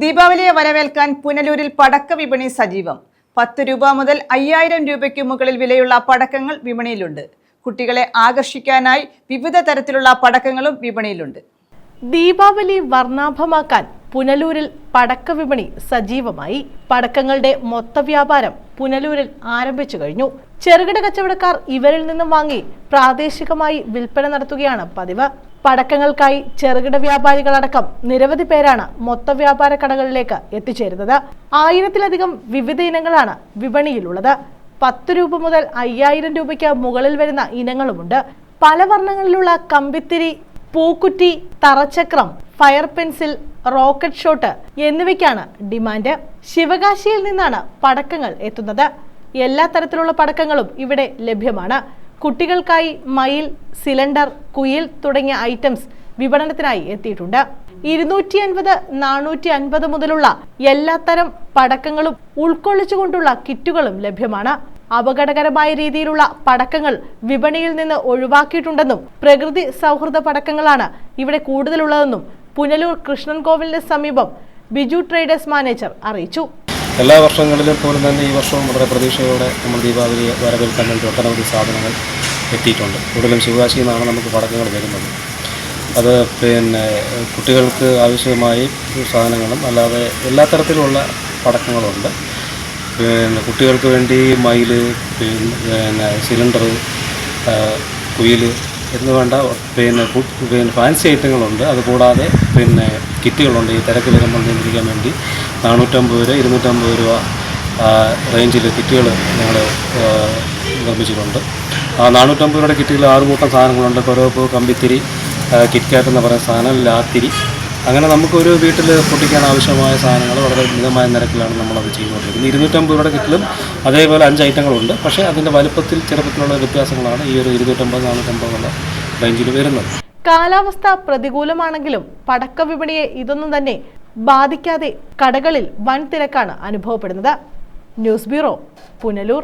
ദീപാവലിയെ വരവേൽക്കാൻ പുനലൂരിൽ പടക്ക വിപണി സജീവം. പത്ത് രൂപ മുതൽ അയ്യായിരം രൂപയ്ക്ക് മുകളിൽ വിലയുള്ള പടക്കങ്ങൾ വിപണിയിലുണ്ട്. കുട്ടികളെ ആകർഷിക്കാനായി വിവിധ തരത്തിലുള്ള പടക്കങ്ങളും വിപണിയിലുണ്ട്. ദീപാവലി വർണാഭമാക്കാൻ പുനലൂരിൽ പടക്ക വിപണി സജീവമായി. പടക്കങ്ങളുടെ മൊത്തവ്യാപാരം പുനലൂരിൽ ആരംഭിച്ചു കഴിഞ്ഞു. ചെറുകിട കച്ചവടക്കാർ ഇവരിൽ നിന്നും വാങ്ങി പ്രാദേശികമായി വിൽപ്പന നടത്തുകയാണ് പതിവ്. പടക്കങ്ങൾക്കായി ചെറുകിട വ്യാപാരികളടക്കം നിരവധി പേരാണ് മൊത്ത വ്യാപാര കടകളിലേക്ക് എത്തിച്ചേരുന്നത്. ആയിരത്തിലധികം വിവിധ ഇനങ്ങളാണ് വിപണിയിലുള്ളത്. പത്ത് രൂപ മുതൽ അയ്യായിരം രൂപയ്ക്ക് മുകളിൽ വരുന്ന ഇനങ്ങളുമുണ്ട്. പല വർണങ്ങളിലുള്ള കമ്പിത്തിരി പൂക്കുറ്റി തറച്ചക്രം ഫയർ പെൻസിൽ റോക്കറ്റ് ഷോട്ട് എന്നിവയ്ക്കാണ് ഡിമാൻഡ്. ശിവകാശിയിൽ നിന്നാണ് പടക്കങ്ങൾ എത്തുന്നത്. എല്ലാ തരത്തിലുള്ള പടക്കങ്ങളും ഇവിടെ ലഭ്യമാണ്. കുട്ടികൾക്കായി മയിൽ സിലിണ്ടർ കുയിൽ തുടങ്ങിയ ഐറ്റംസ് വിപണനത്തിനായി എത്തിയിട്ടുണ്ട്. ഇരുന്നൂറ്റി അൻപത് നാനൂറ്റി അൻപത് മുതലുള്ള എല്ലാത്തരം പടക്കങ്ങളും ഉൾക്കൊള്ളിച്ചുകൊണ്ടുള്ള കിറ്റുകളും ലഭ്യമാണ്. അപകടകരമായ രീതിയിലുള്ള പടക്കങ്ങൾ വിപണിയിൽ നിന്ന് ഒഴിവാക്കിയിട്ടുണ്ടെന്നും പ്രകൃതി സൗഹൃദ പടക്കങ്ങളാണ് ഇവിടെ കൂടുതലുള്ളതെന്നും പുനലൂർ കൃഷ്ണൻകോവിലിന് സമീപം ബിജു ട്രേഡേഴ്സ് മാനേജർ അറിയിച്ചു. എല്ലാ വർഷങ്ങളിലും പോലും തന്നെ ഈ വർഷവും വളരെ പ്രതീക്ഷയോടെ നമ്മൾ ദീപാവലി വരവേൽക്കാൻ വേണ്ടി ഒട്ടനവധി സാധനങ്ങൾ എത്തിയിട്ടുണ്ട്. കൂടുതലും ശിവകാശിയിൽ നിന്നാണ് നമുക്ക് പടക്കങ്ങൾ വരുന്നത്. അത് പിന്നെ കുട്ടികൾക്ക് ആവശ്യമായി സാധനങ്ങളും അല്ലാതെ എല്ലാ തരത്തിലുള്ള പടക്കങ്ങളുണ്ട്. പിന്നെ കുട്ടികൾക്ക് വേണ്ടി മയിൽ പിന്നെ സിലിണ്ടർ കുയിൽ എന്ന് വേണ്ട പിന്നെ പിന്നെ ഫാൻസി ഐറ്റങ്ങളുണ്ട്. അതുകൂടാതെ പിന്നെ കിറ്റുകളുണ്ട്. ഈ തിരക്ക് വരുമ്പോൾ നിയന്ത്രിക്കാൻ വേണ്ടി നാനൂറ്റമ്പത് രൂപ ഇരുന്നൂറ്റമ്പത് രൂപ റേഞ്ചിൽ കിറ്റുകൾ ഞങ്ങൾ നിർമ്മിച്ചിട്ടുണ്ട്. ആ നാനൂറ്റമ്പത് രൂപയുടെ കിറ്റുകൾ ആറ് കൂട്ടം സാധനങ്ങളുണ്ട്. കൊരോപ്പ് കമ്പിത്തിരി കിറ്റ്കാറ്റ് എന്ന് പറയുന്ന സാധനം ലാത്തിരി. അങ്ങനെ നമുക്കൊരു വീട്ടിൽ പൊട്ടിക്കാൻ ആവശ്യമായ സാധനങ്ങൾ വളരെ മിതമായ നിരക്കിലാണ് നമ്മളത് ചെയ്തുകൊണ്ടിരിക്കുന്നത്. ഇരുന്നൂറ്റമ്പത് രൂപയുടെ കിറ്റിലും അതേപോലെ അഞ്ച് ഐറ്റങ്ങളുണ്ട്. പക്ഷേ അതിന്റെ വലുപ്പത്തിൽ ചെറുപ്പത്തിലുള്ള വ്യത്യാസങ്ങളാണ് ഈ ഒരു ഇരുന്നൂറ്റമ്പത് നാനൂറ്റമ്പത് എന്നുള്ള റേഞ്ചിൽ വരുന്നത്. കാലാവസ്ഥ പ്രതികൂലമാണെങ്കിലും പടക്ക വിപണിയെ ഇതൊന്നും തന്നെ ബാധിക്കാതെ കടകളിൽ വൻ തിരക്കാണ് അനുഭവപ്പെടുന്നത്. News bureau Punalur.